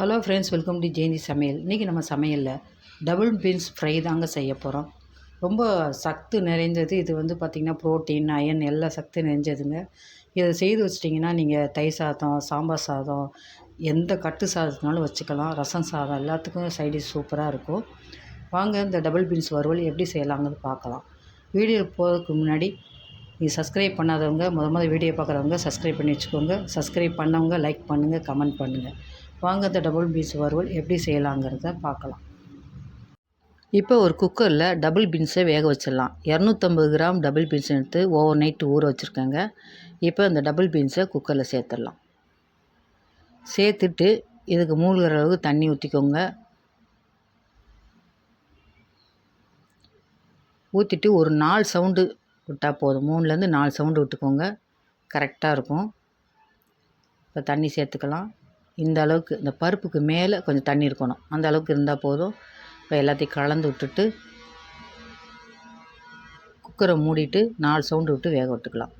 Hello friends welcome to Jayanthi சமையல் இன்றைக்கி நம்ம சமையலில் டபுள் பீன்ஸ் ஃப்ரை தாங்க செய்ய போகிறோம் ரொம்ப சத்து நிறைந்தது. இது வந்து பார்த்திங்கன்னா ப்ரோட்டீன் அயன் எல்லா சத்து நிறைஞ்சதுங்க. இதை செய்து வச்சிட்டிங்கன்னா நீங்கள் தயிர் சாதம் சாம்பார் சாதம் எந்த கட்டு சாதத்தினாலும் வச்சுக்கலாம். ரசம் சாதம் எல்லாத்துக்கும் சைடிஷ் சூப்பராக இருக்கும். வாங்க இந்த டபுள் பீன்ஸ் வறுவல் எப்படி செய்யலாங்கிறது பார்க்கலாம். வீடியோ போகிறதுக்கு முன்னாடி நீங்கள் சப்ஸ்கிரைப் பண்ணாதவங்க முத முதல் வீடியோ பார்க்குறவங்க சப்ஸ்கிரைப் பண்ணி வச்சுக்கோங்க. சப்ஸ்கிரைப் பண்ணவங்க லைக் பண்ணுங்கள் கமெண்ட் பண்ணுங்கள் வாங்க இந்த டபுள் பீன்ஸ் வறுவல் எப்படி செய்யலாங்கிறத பார்க்கலாம். இப்போ ஒரு குக்கரில் டபுள் பீன்ஸை வேக வச்சிடலாம். இரநூத்தம்பது கிராம் டபுள் பீன்ஸ் எடுத்து ஓவர் நைட் ஊற வச்சுருக்கேங்க. இப்போ இந்த டபுள் பீன்ஸை குக்கரில் சேர்த்துடலாம். சேர்த்துட்டு இதுக்கு மூழ்கிற அளவுக்கு தண்ணி ஊற்றிக்கோங்க. ஊற்றிட்டு ஒரு நாலு சவுண்டு விட்டால் போதும். மூணுலேருந்து நாலு சவுண்டு விட்டுக்கோங்க. கரெக்டாக இருக்கும். இப்போ தண்ணி சேர்த்துக்கலாம். இந்த அளவுக்கு இந்த பருப்புக்கு மேலே கொஞ்சம் தண்ணி இருக்கணும். அந்த அளவுக்கு இருந்தால் போதும். இப்போ எல்லாத்தையும் கலந்து விட்டுட்டு குக்கரை மூடிட்டு நாலு சவுண்டு விட்டு வேக விட்டுக்கலாம்.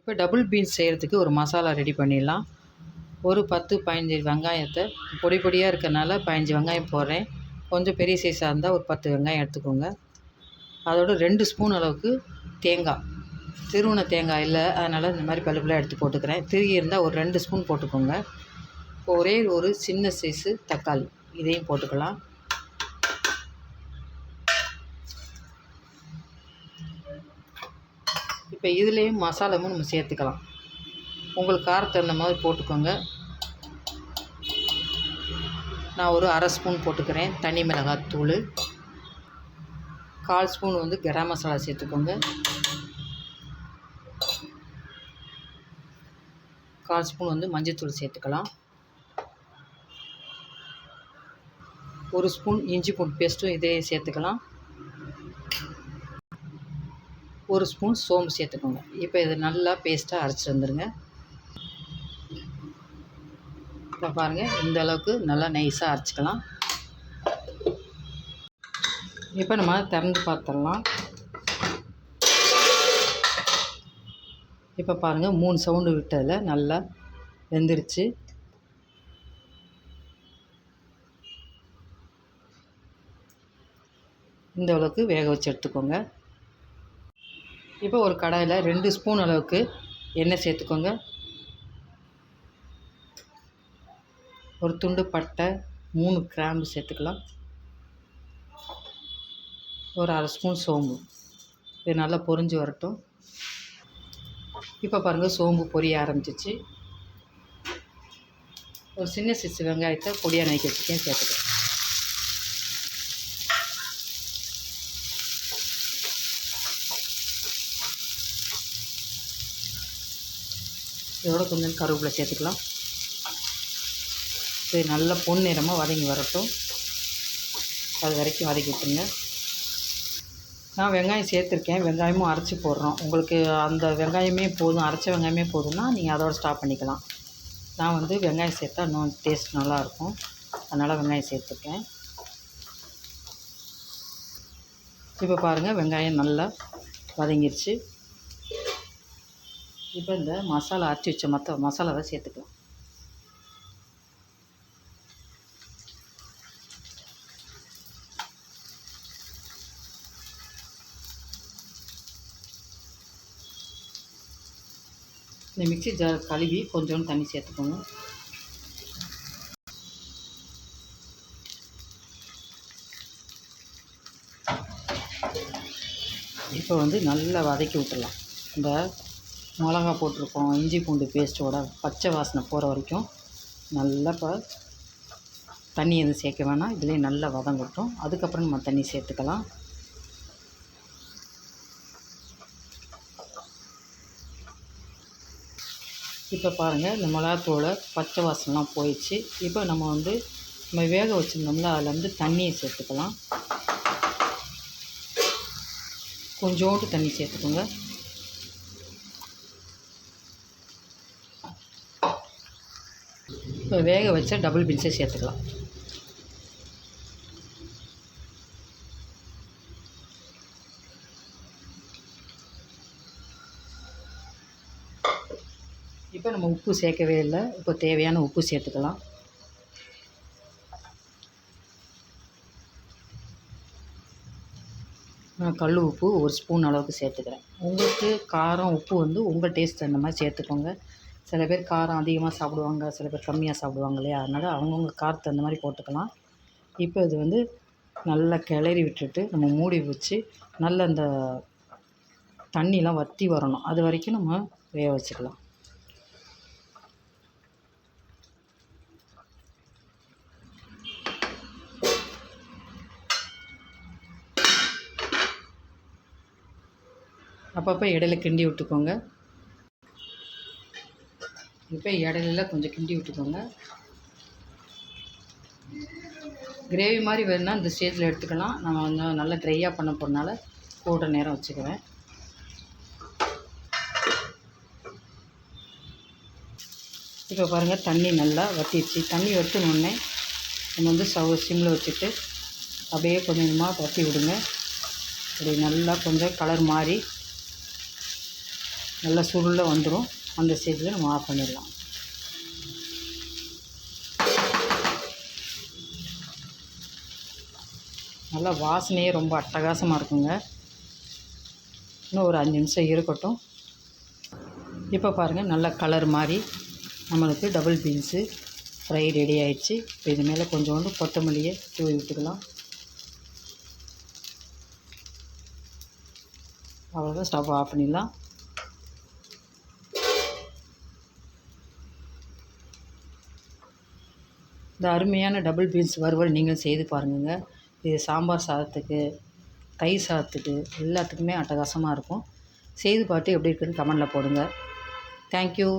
இப்போ டபுள் பீன்ஸ் செய்கிறதுக்கு ஒரு மசாலா ரெடி பண்ணிடலாம். ஒரு பத்து பதினஞ்சு வெங்காயத்தை பொடி பொடியாக இருக்கிறனால பதினஞ்சு வெங்காயம் போடுறேன். கொஞ்சம் பெரிய சைஸாக இருந்தால் ஒரு பத்து வெங்காயம் எடுத்துக்கோங்க. அதோட ரெண்டு ஸ்பூன் அளவுக்கு தேங்காய். திருவுண தேங்காய் இல்லை அதனால் இந்த மாதிரி பல்புலாம் எடுத்து போட்டுக்கிறேன். திருகி இருந்தால் ஒரு ரெண்டு ஸ்பூன் போட்டுக்கோங்க. இப்போ ஒரே ஒரு சின்ன சைஸு தக்காளி இதையும் போட்டுக்கலாம். இப்போ இதுலேயும் மசாலாவும் நம்ம சேர்த்துக்கலாம். உங்களுக்கு காரத்தை அந்த மாதிரி போட்டுக்கோங்க. நான் ஒரு அரை ஸ்பூன் போட்டுக்கிறேன். தனி மிளகாய் தூள். கால் ஸ்பூன் வந்து கரம் மசாலா சேர்த்துக்கோங்க. கால் ஸ்பூன் வந்து மஞ்சள்தூள் சேர்த்துக்கலாம். ஒரு ஸ்பூன் இஞ்சி பூண்டு பேஸ்ட்டும் இதே சேர்த்துக்கலாம். ஒரு ஸ்பூன் சோம்பு சேர்த்துக்கோங்க. இப்போ இது நல்லா பேஸ்ட்டாக அரைச்சிட்டு வந்துடுங்க இப்போ பாருங்கள் இந்த அளவுக்கு நல்லா நைஸாக அரைச்சிக்கலாம். இப்போ நம்ம திறந்து பார்த்துடலாம். இப்போ பாருங்கள் மூணு சவுண்டு விட்டதில் நல்லா வெந்துருச்சு. இந்த அளவுக்கு வேக வச்சு எடுத்துக்கோங்க. இப்போ ஒரு கடாயில் ரெண்டு ஸ்பூன் அளவுக்கு எண்ணெய் சேர்த்துக்கோங்க. ஒரு துண்டு பட்டை மூணு கிராம்பு சேர்த்துக்கலாம். ஒரு அரை ஸ்பூன் சோம்பு. இது நல்லா பொரிஞ்சு வரட்டும். இப்போ பாருங்கள் சோம்பு பொரிய ஆரம்பிச்சிச்சு. ஒரு சின்ன சிசு வெங்காயத்தை பொடியாக நைக்க வச்சுக்கேன் சேர்த்துக்கலாம். இதோட கொஞ்சம் கருவேப்பிலை சேர்த்துக்கலாம். இது நல்லா பொன்னிறமாக வதங்கி வரட்டும். அது வரைக்கும் வதக்கி விட்டுருங்க. நான் வெங்காயம் சேர்த்துருக்கேன். வெங்காயமும் அரைச்சி போடுறோம். உங்களுக்கு அந்த வெங்காயமே போதும். அரைச்ச வெங்காயமே போதும்னா நீங்கள் அதோட ஸ்டாப் பண்ணிக்கலாம். நான் வந்து வெங்காயம் சேர்த்தா இன்னும் டேஸ்ட் நல்லாயிருக்கும் அதனால் வெங்காயம் சேர்த்துருக்கேன். இப்போ பாருங்கள் வெங்காயம் நல்லா வதங்கிருச்சு. இப்போ இந்த மசாலா அரைச்சி வச்ச மற்ற மசாலாவை சேர்த்துக்கலாம். இந்த மிக்ஸி ஜார் கழுவி கொஞ்சோண்டு தண்ணி சேர்த்துக்கோங்க. இப்போ வந்து நல்லா வதக்கி விட்டுடலாம். இந்த மிளகா போட்டிருக்கோம் இஞ்சி பூண்டு பேஸ்ட்டோட பச்சை வாசனை போகிற வரைக்கும் நல்லா இப்போ தண்ணி எதுவும் சேர்க்க வேணாம். இதுலேயே நல்லா வதங்கட்டும். அதுக்கப்புறம் நம்ம தண்ணி சேர்த்துக்கலாம். இப்போ பாருங்கள் இந்த மிளகாத்தூளை பச்சை வாசனைலாம் போயிடுச்சு. இப்போ நம்ம வந்து நம்ம வேக வச்சுருந்தோம்ல அதில் வந்து தண்ணியை சேர்த்துக்கலாம். கொஞ்சோண்டு தண்ணி சேர்த்துக்கோங்க. இப்போ வேக வச்ச டபுள் பீன்ஸை சேர்த்துக்கலாம் இப்போ நம்ம உப்பு சேர்க்கவே இல்லை. இப்போ தேவையான உப்பு சேர்த்துக்கலாம். நான் கல் உப்பு ஒரு ஸ்பூன் அளவுக்கு சேர்த்துக்கிறேன். உங்களுக்கு காரம் உப்பு வந்து உங்கள் டேஸ்ட் அந்த மாதிரி சேர்த்துக்கோங்க. சில பேர் காரம் அதிகமாக சாப்பிடுவாங்க சில பேர் கம்மியாக சாப்பிடுவாங்க இல்லையா? அதனால் அவங்கவுங்க காரத்தை அந்த மாதிரி போட்டுக்கலாம். இப்போ இது வந்து நல்லா கிளறி விட்டுட்டு நம்ம மூடி வச்சு நல்ல அந்த தண்ணிலாம் வற்றி வரணும். அது வரைக்கும் நம்ம வேக வச்சுக்கலாம். அப்பப்போ இடையில கிண்டி விட்டுக்கோங்க. இப்போ இடையில கொஞ்சம் கிண்டி விட்டுக்கோங்க. கிரேவி மாதிரி வேணும்னா இந்த ஸ்டேஜில் எடுத்துக்கலாம். நான் கொஞ்சம் நல்லா ட்ரையாக பண்ண போகிறனால கூட நேரம் வச்சுக்குவேன் இப்போ பாருங்கள் தண்ணி நல்லா வற்றிடுச்சு தண்ணி வற்றினோடனே நம்ம வந்து சவ சிம்மில் வச்சுட்டு அப்படியே கொஞ்சம் கொஞ்சமாக வற்றி விடுங்க. அப்படி நல்லா கொஞ்சம் கலர் மாறி நல்லா சுருள வந்துடும் அந்த ஸ்டேஜில் நம்ம ஆஃப் பண்ணிடலாம். நல்லா வாசனையே ரொம்ப அட்டகாசமாக இருக்குங்க. இன்னும் ஒரு அஞ்சு நிமிஷம் இருக்கட்டும். இப்போ பாருங்கள் நல்லா கலர் மாதிரி நம்மளுக்கு டபுள் பீன்ஸு ஃப்ரை ரெடி ஆயிடுச்சு. இப்போ இது மேலே கொஞ்சோண்டு கொத்தமல்லியை தூவி விட்டுக்கலாம். அவ்வளோதான் ஸ்டவ் ஆஃப் பண்ணிடலாம். இந்த அருமையான டபுள் பீன்ஸ் வறுவல் நீங்கள் செய்து பாருங்கங்க. இது சாம்பார் சாதத்துக்கு தயிர் சாதத்துக்கு எல்லாத்துக்குமே அட்டகாசமாக இருக்கும். செய்து பார்த்து எப்படி இருக்குன்னு கமெண்டில் போடுங்க. தேங்க்யூ